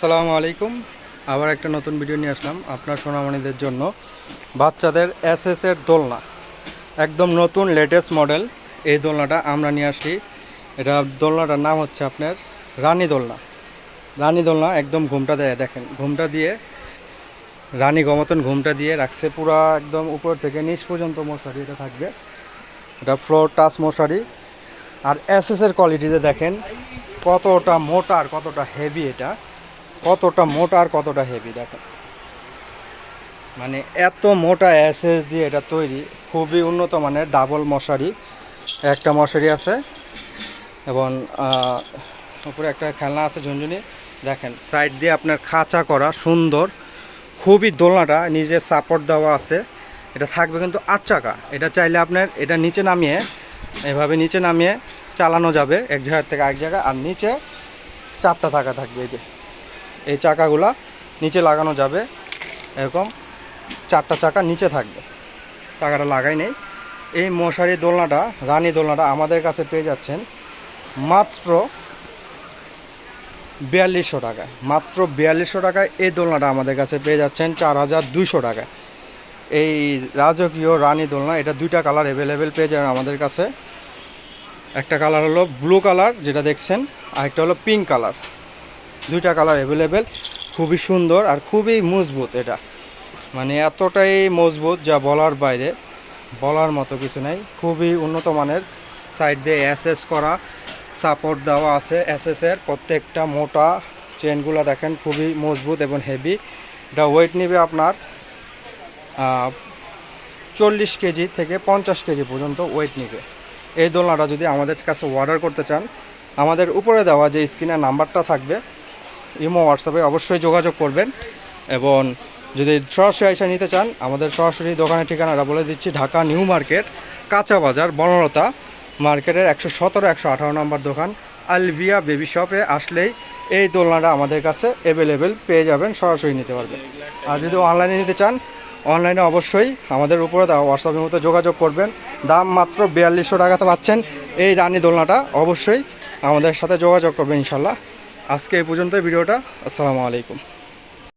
আসসালামু আলাইকুম। আবার একটা নতুন ভিডিও নিয়ে আসলাম আপনার সোনামণিদের জন্য। বাচ্চাদের এস এর দোলনা। একদম নতুন লেটেস্ট মডেল এই দোলনাটা আমরা নিয়ে আসি এটা দোলনাটার নাম হচ্ছে আপনার রানী দোলনা। রানী দোলনা একদম ঘুমটা দেয়, দেখেন, ঘুমটা দিয়ে, রানী গমতন ঘুমটা দিয়ে রাখছে পুরা একদম উপর থেকে নিচ পর্যন্ত মশারি এটা থাকবে। এটা ফ্লোর টাচ মশারি। আর এস এর কোয়ালিটিতে দেখেন কতটা মোটা আর কতটা হেভি এটা। কতটা মোটা আর কতটা হেভি দেখেন। মানে এত মোটা এসএস দিয়ে এটা তৈরি, খুবই উন্নত মানের ডাবল মশারি। একটা মশারি আছে, এবং উপরে একটা খেলনা আছে ঝুনঝুনি। দেখেন সাইড দিয়ে আপনার খাঁচা করা, সুন্দর। খুবই দোলনাটা নিজের সাপোর্ট দেওয়া আছে। এটা থাকবে কিন্তু আট চাকা। এটা চাইলে আপনার এটা নিচে নামিয়ে, এভাবে নিচে নামিয়ে চালানো যাবে, এক জায়গা থেকে এক জায়গায়। আর নিচে চারটা থাকা থাকবে এই যে। এই চাকাগুলা নিচে লাগানো যাবে। এরকম চারটা চাকা নিচে থাকবে। চাকাটা লাগাই নেই। এই মশারি দোলনাটা, রানী দোলনাটা আমাদের কাছে পেয়ে যাচ্ছেন মাত্র বিয়াল্লিশশো টাকায়। মাত্র বিয়াল্লিশশো টাকায় এই দোলনাটা আমাদের কাছে পেয়ে যাচ্ছেন চার হাজার দুইশো টাকায়। এই রাজকীয় রানী দোলনা, এটা দুইটা কালার অ্যাভেলেবেল পেয়ে যাবেন আমাদের কাছে। একটা কালার হলো ব্লু কালার, যেটা দেখছেন, আর একটা হলো পিঙ্ক কালার। দুইটা কালার অ্যাভেলেবেল খুবই সুন্দর আর খুবই মজবুত এটা। মানে এতটাই মজবুত যা বলার বাইরে, বলার মতো কিছু নেই। খুবই উন্নত মানের। সাইড দিয়ে এসএস করা সাপোর্ট দেওয়া আছে। এসএসের প্রত্যেকটা মোটা চেনগুলো দেখেন, খুবই মজবুত এবং হেভি এটা ওয়েট নেবে আপনার চল্লিশ কেজি থেকে পঞ্চাশ কেজি পর্যন্ত ওয়েট নেবে। এই দোলনাটা যদি আমাদের কাছে অর্ডার করতে চান, আমাদের উপরে দেওয়া যে স্ক্রিনের নাম্বারটা থাকবে ইমো, হোয়াটসঅ্যাপে অবশ্যই যোগাযোগ করবেন। এবং যদি সরাসরি আইসা নিতে চান, আমাদের সরাসরি দোকানের ঠিকানাটা বলে দিচ্ছি, ঢাকা নিউ মার্কেট, কাঁচা বাজার, বনলতা মার্কেটের একশো সতেরো, একশো আঠারো নম্বর দোকান, আলভিয়া বেবি শপে আসলেই এই দোলনাটা আমাদের কাছে অ্যাভেলেবেল পেয়ে যাবেন, সরাসরি নিতে পারবেন। আর যদি অনলাইনে নিতে চান অনলাইনে অবশ্যই আমাদের উপরে হোয়াটসঅ্যাপের মতো যোগাযোগ করবেন। দাম মাত্র বিয়াল্লিশশো টাকাতে পাচ্ছেন। এই রানী দোলনাটা অবশ্যই আমাদের সাথে যোগাযোগ করবেন, ইনশাল্লাহ। আজকে এই পর্যন্ত ভিডিওটা। আসসালামু আলাইকুম।